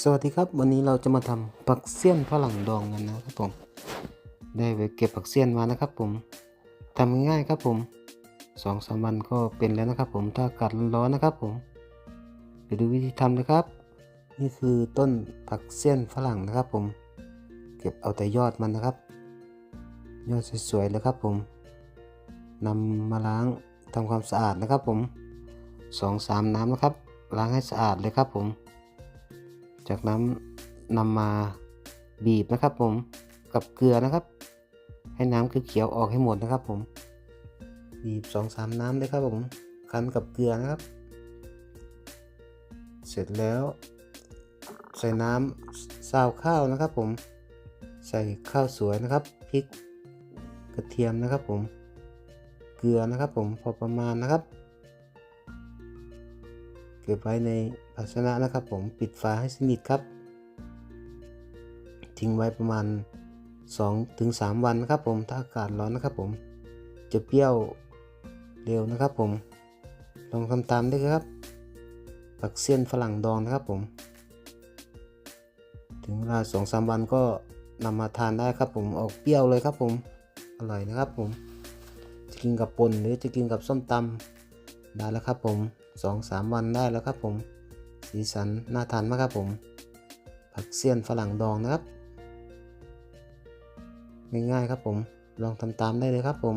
สวัสดีครับ วันนี้เราจะมาทำผักเสี้ยนฝรั่งดองกันนะครับผม ได้ไปเก็บผักเสี้ยนมานะครับผมทำง่ายๆครับผมสองสามวันก็เป็นแล้วนะครับผมถ้าอากาศร้อนๆนะครับผมไปดูวิธีทำเลยครับ นี่คือต้นผักเสี้ยนฝรั่งนะครับผม เก็บเอาแต่ยอดมันนะครับ ยอดสวยๆเลยครับผมนำมาล้างทำความสะอาดนะครับผมสองสามน้ำนะครับ ล้างให้สะอาดเลยครับผม จากนั้นนำมาบีบนะครับผมกับเกลือนะครับ ให้น้ำเขียวออกให้หมดนะครับผมบีบสองสามน้ำเลยครับผมคั้นกับเกลือนะครับ เสร็จแล้ว ใส่น้ำซาวข้าวนะครับ ผมใส่ข้าวสวยนะครับพริกกระเทียมนะครับผมเกลือนะครับผมพอประมาณนะครับ เก็บไว้ในภาชนะนะครับผมปิดฝาให้สนิทครับ ทิ้งไว้ประมาณ 2-3 วันนะครับผมถ้าอากาศร้อนนะครับผมจะเปรี้ยวเร็วนะครับผมลองทำตามได้ครับผักเสี้ยนฝรั่งดองนะครับผม ถึงเวลา2-3วันก็นำมาทานได้ครับผมออกเปรี้ยวเลยครับผมอร่อยนะครับผมจะกินกับป่นหรือจะกินกับส้มตำได้แล้วครับผม สองสามวันได้แล้วครับผม สีสันน่าทานมากครับผม ผักเสี้ยนฝรั่งดองนะครับ ง่ายๆครับผม ลองทำตามได้เลยครับผม